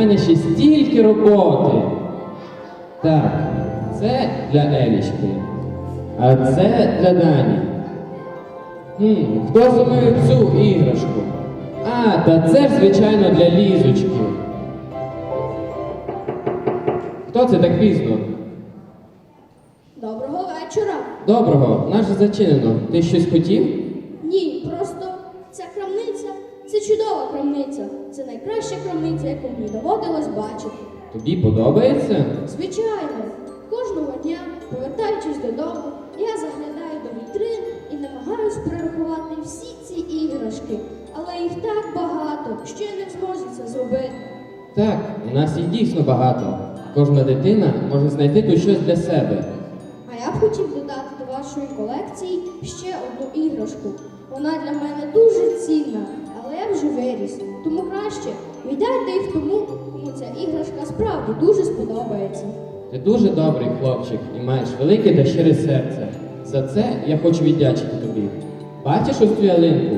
мене ще стільки роботи. Так, це для Елічки. А це для Дані. Хм, хто замовив цю іграшку? А, та це звичайно, для лізочки. Хто це так пізно? Доброго вечора. Доброго, наше зачинено. Ти щось хотів? Ні, просто ця крамниця це чудова крамниця. Це найкраща крамниця, яку мені доводилось бачити. Тобі подобається? Звичайно, кожного дня, повертаючись додому, я заглядаю до вітрин і намагаюсь перерахувати всі ці іграшки. Але їх так багато, що я не зможу це зробити. Так, у нас їх дійсно багато. Кожна дитина може знайти тут щось для себе. А я б хотів додати до вашої колекції ще одну іграшку. Вона для мене дуже цінна, але я вже виріс. Тому краще віддайте їх тому, кому ця іграшка справді дуже сподобається. Ти дуже добрий хлопчик і маєш велике та щире серце. За це я хочу віддячити тобі. Бачиш ось цю ялинку?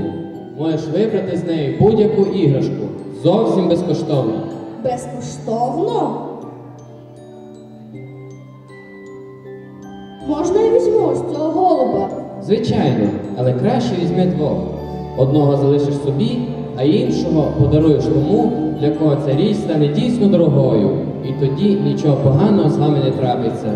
Можеш вибрати з неї будь-яку іграшку. Зовсім безкоштовно. Безкоштовно? Можна я візьму ось цього голуба? Звичайно, але краще візьми двох. Одного залишиш собі, а іншого подаруєш тому, для кого ця річ стане дійсно дорогою. І тоді нічого поганого з вами не трапиться.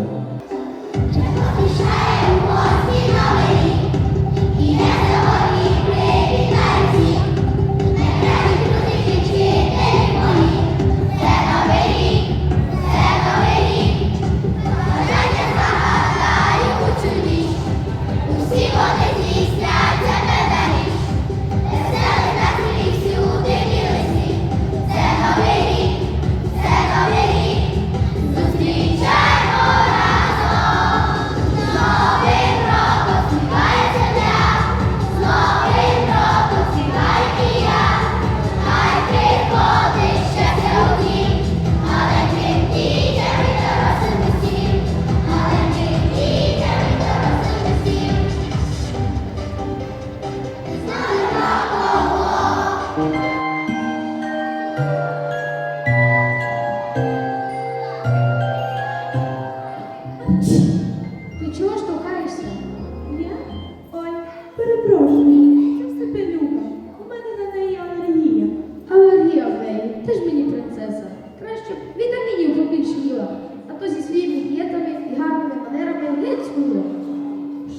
Ти ж мені принцеса. Краще б вітамінів побільше а то зі своїми дієтами і гарними манерами геть.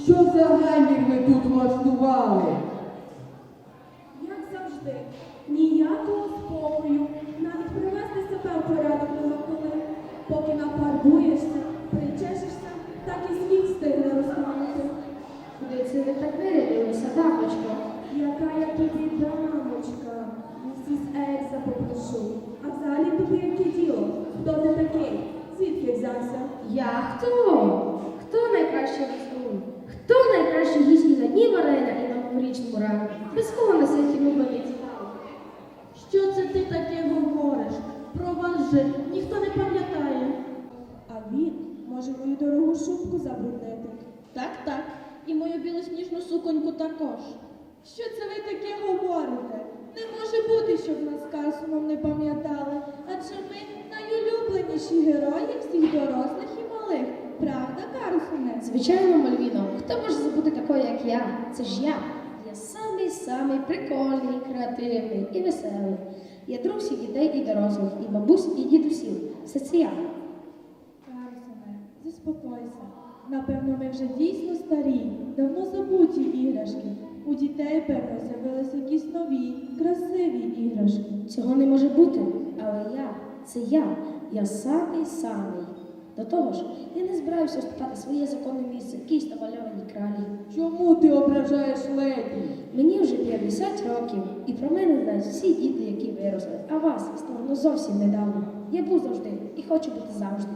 Що за гамір ви тут влаштували? Без кого на світі ми не Що це ти таке говориш? Про вас же ніхто не пам'ятає. А він може мою дорогу шубку забруднити. Так, так. І мою білосніжну суконьку також. Що це ви таке говорите? Не може бути, щоб нас з Карсоном не пам'ятали. Адже ми найулюбленіші герої всіх дорослих і малих. Правда, Карсоне? Звичайно, Мальвіно, хто може забути такого, як я? Це ж я. Самий самий прикольний, креативний і веселий. Я друг всіх дітей і дорослих, і бабусь, і дідусів. Все це я. Карсоне, заспокойся. Напевно, ми вже дійсно старі, давно забуті іграшки. У дітей, певно, з'явилися якісь нові, красиві іграшки. Цього не може бути. Але я, це я. Я самий самий. До того ж, я не збираюся вступати своє законне місце в якійсь намальованій кралі. Чому ти ображаєш леді? Мені вже 50 років, і про мене знають всі діти, які виросли. А вас стало зовсім недавно. Я був завжди і хочу бути завжди.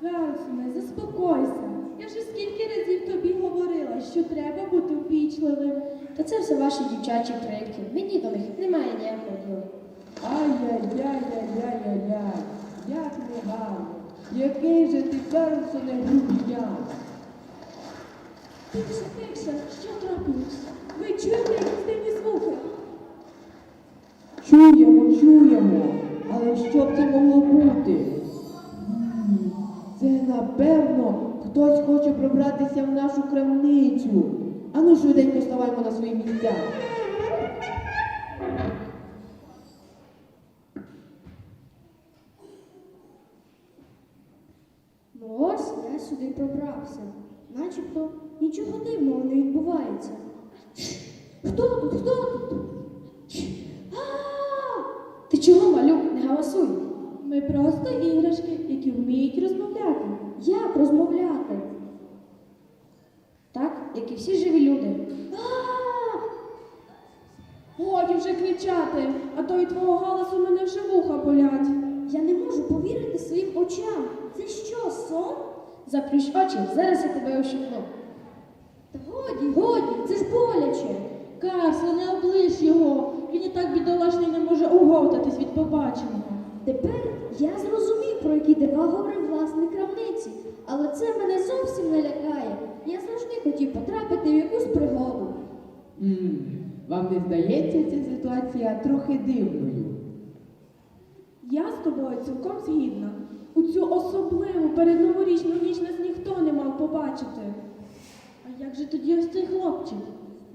Карлсоне, заспокойся. Я вже скільки разів тобі говорила, що треба бути ввічливим. Та це все ваші дівчачі крики. Мені до них немає ніякого діла. Ай-яй-яй-яй-яй-яй. Який же ти, Карлсоне, грубіян. Тихше, тихше, що трапилось? Ви чуєте якісь дивні звуки? Чуємо, чуємо. Але що б це могло бути? Це напевно хтось хоче пробратися в нашу крамницю. Ану швиденько ставаймо на свої місця. Пробрався. Начебто нічого дивного не відбувається. Хто тут? Хто тут? А! Ти чого, малюк, не галасуй? Ми просто іграшки, які вміють розмовляти. Як розмовляти? Так, як і всі живі люди. А! Годі вже кричати, а то від твого галасу мене вже вуха болять. Я не можу повірити своїм очам. Це що, сон? Заплющ очі, зараз я тебе ощупну. Та годі, годі, це ж боляче. Карсо, не облиш його. Він і так бідолашний не може уговтатись від побаченого. Тепер я зрозумів, про які дива говорив власник крамниці, але це мене зовсім не лякає. Я завжди хотів потрапити в якусь пригоду. М, Вам не здається ця ситуація трохи дивною? Я з тобою цілком згідна. У цю особливу передноворічну ніч нас ніхто не мав побачити. А як же тоді ось цей хлопчик?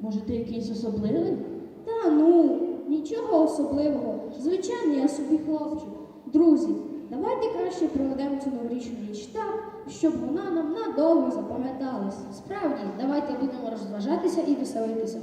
Може, ти якийсь особливий? Та ну, нічого особливого. Звичайний я собі хлопчик. Друзі, давайте краще проведемо цю новорічну ніч так, щоб вона нам надовго запам'яталась. Справді, давайте будемо розважатися і веселитися.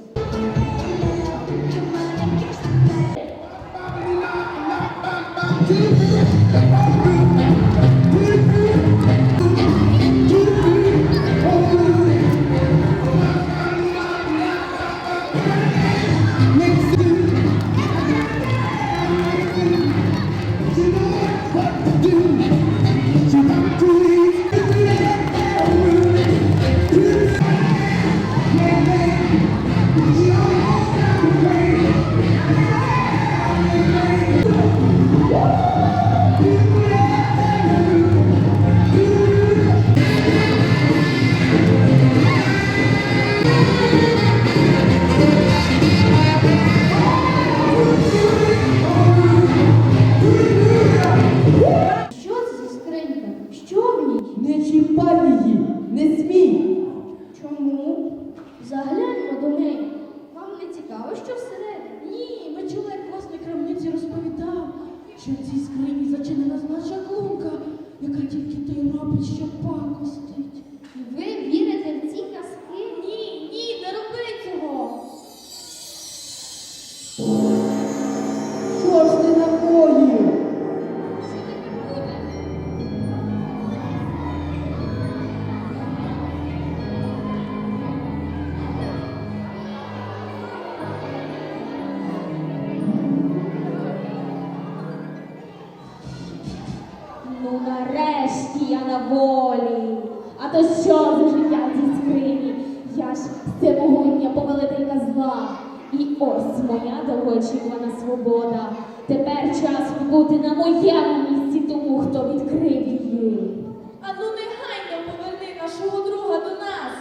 На волі. А то що за життя в цій скрині? Я ж всемогутня повелителька зла. І ось моя довгоочікувана свобода. Тепер час бути на моєму місці тому, хто відкрив її. Ану негайно поверни нашого друга до нас.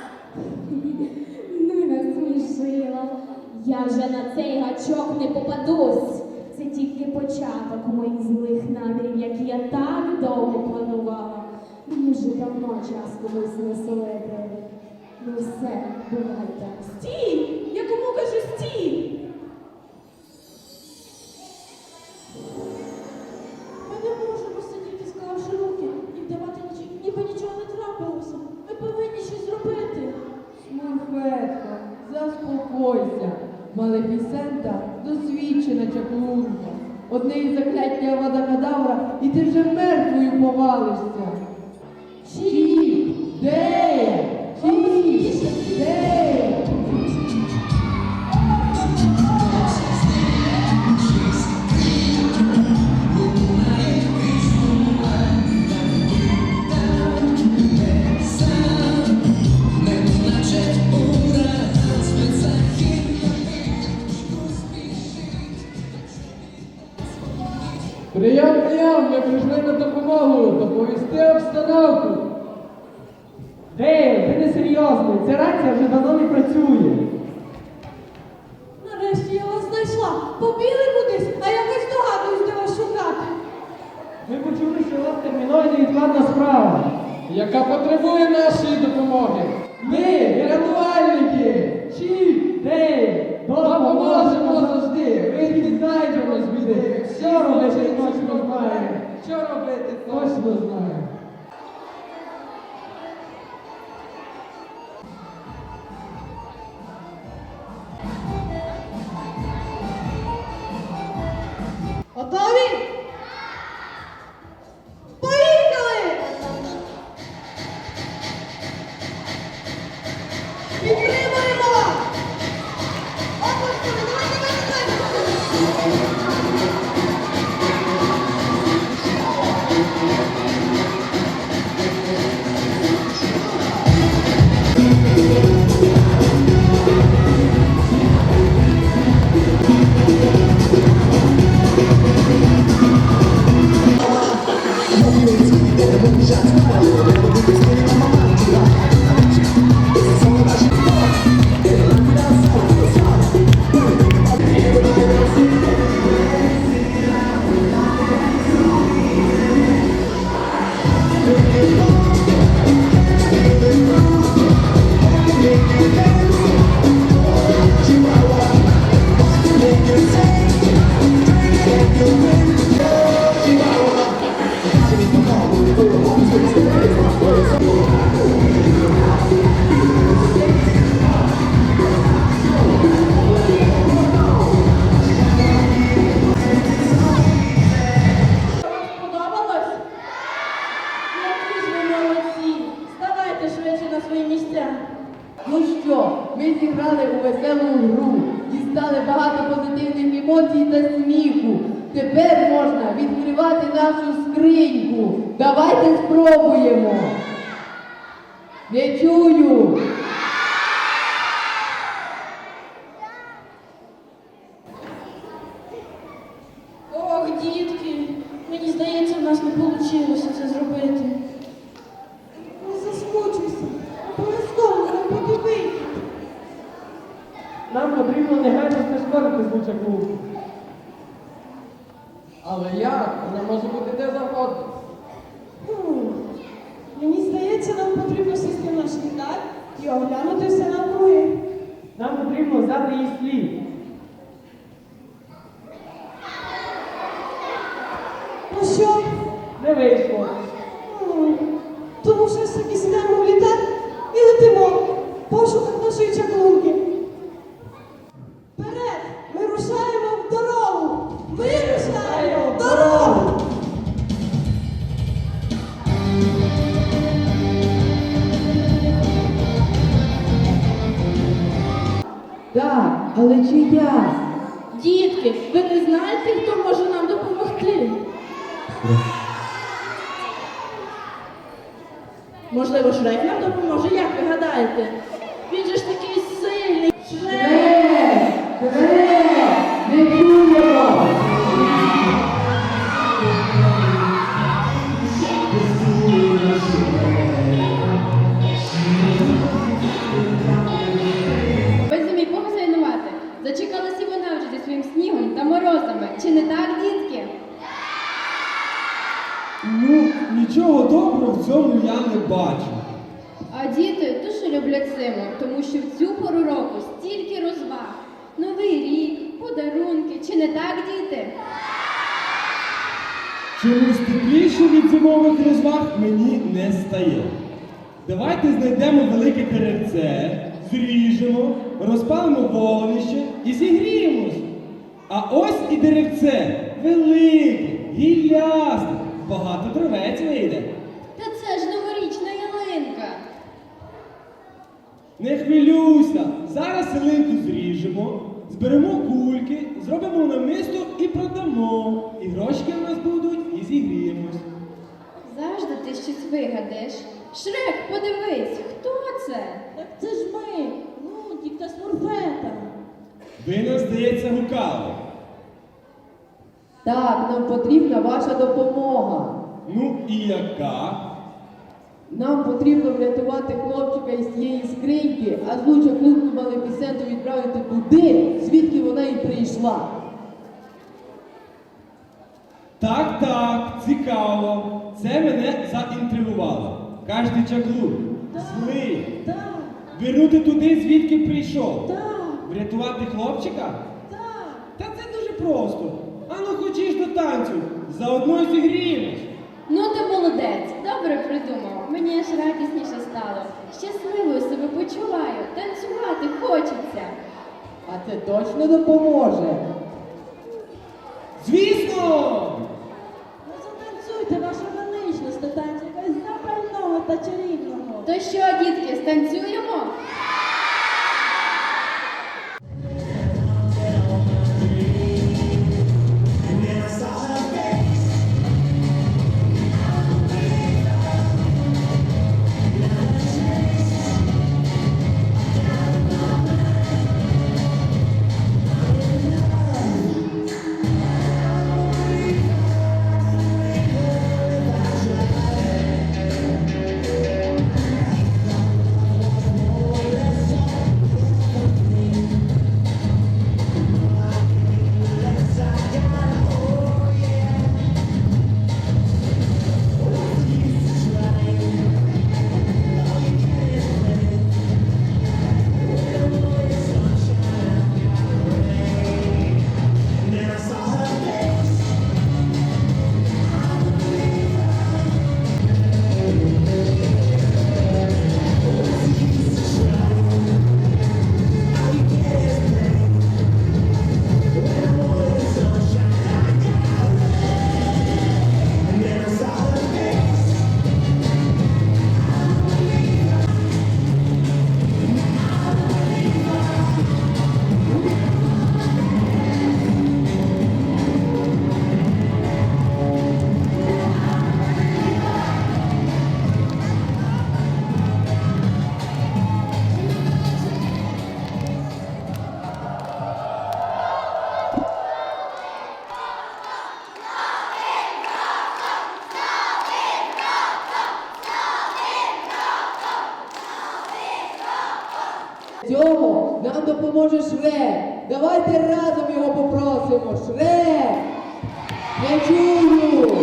Ну насмішила. Я вже на цей гачок не попадусь. Це тільки початок моїх злих намірів, які я так довго планувала. Давно час комусь насолити. Ну все, бувайте. Стій! Я кому кажу стій! Ми не можемо сидіти, склавши руки і вдавати, ніби нічого не трапилося. Ми повинні щось зробити. Смурфетко, заспокойся. Малефісента досвідчена чаклунка. Одне із закляття Авадакадавра, і ти вже мертвою повалишся. Що робити точно знає. Що робити точно знаємо. Готові? Але в цьому я не бачу. А діти дуже люблять зиму, тому що в цю пору року стільки розваг. Новий рік, подарунки. Чи не так, діти? Чомусь тепліше від зимових розваг мені не стає. Давайте знайдемо велике деревце, зріжемо, розпалимо вогнище і зігріємось. А ось і деревце велике, гіллясте, багато травець вийде. Та це ж новорічна ялинка. Не хвилюйся, зараз селинку зріжемо, зберемо кульки, зробимо намисто і продамо. І грошки в нас будуть, і зігріємось. Завжди ти щось вигадаєш. Шрек, подивись, хто це? Так це ж ми, Лунтік та Смурфета. Ви нас, здається, гукали. Так, нам потрібна ваша допомога. Ну і яка? Нам потрібно врятувати хлопчика із цієї скриньки, а злуча клубну Малефісенту відправити туди, звідки вона і прийшла. Так, так, цікаво. Це мене заінтригувало. Кажете чаклун, Злий. Так, Вернути туди, звідки прийшов. так, Врятувати хлопчика? так. Та це дуже просто. Ану хочеш до танцю, заодно зігріємось. Ну ти молодець, добре придумав. Мені аж радісніше стало. Щасливою себе почуваю, танцювати хочеться. А це точно допоможе. Звісно! Ну затанцюйте, ваша величність, та танці якась запального та чарівного. То що, дітки, станцюємо? Давайте разом його попросимо. Шрек! Не чую!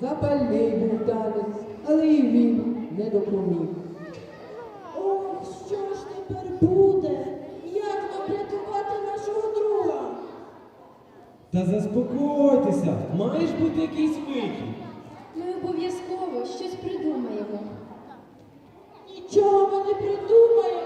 Запальний був танець, але і він не допоміг. Ох, що ж тепер буде? Як нам врятувати нашого друга? Та заспокойтеся, маєш бути якийсь вихід. Щось придумаємо. Нічого ми не придумаємо.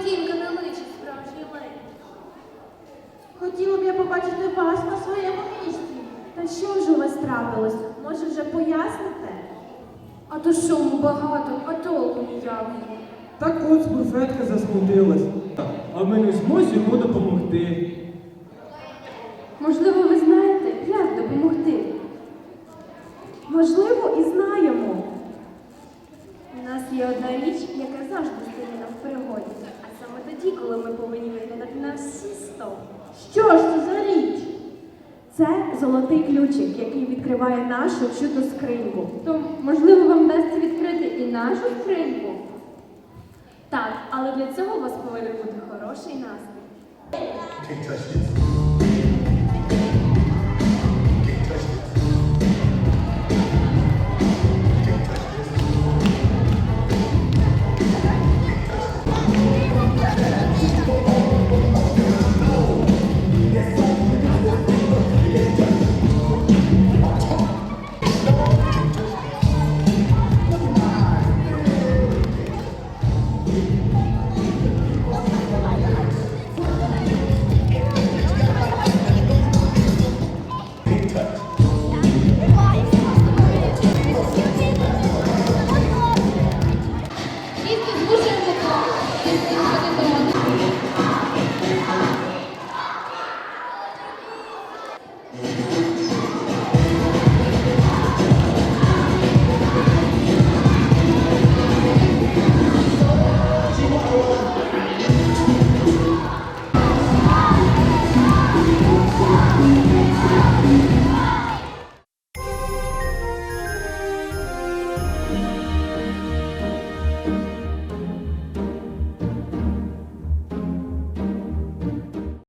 Поведінка не личить справжній леді. Хотіла б я побачити вас на своєму місці. Та що ж у вас трапилось? Може вже поясните? А то шуму багато, а толку ніякого. Так от буфетка засмутилась. А ми не зможемо йому допомогти. Можливо, ви знаєте, як допомогти? Можливо, і знаємо. У нас є одна річ, яка завжди стоїть нам в пригоді. А саме тоді, коли ми повинні виглядати на всі сто. Що ж це за річ? Це золотий ключик, який відкриває нашу чудо скриньку. То, можливо, вам вдасться відкрити і нашу скриньку? Так, але для цього у вас повинен бути хороший настрій.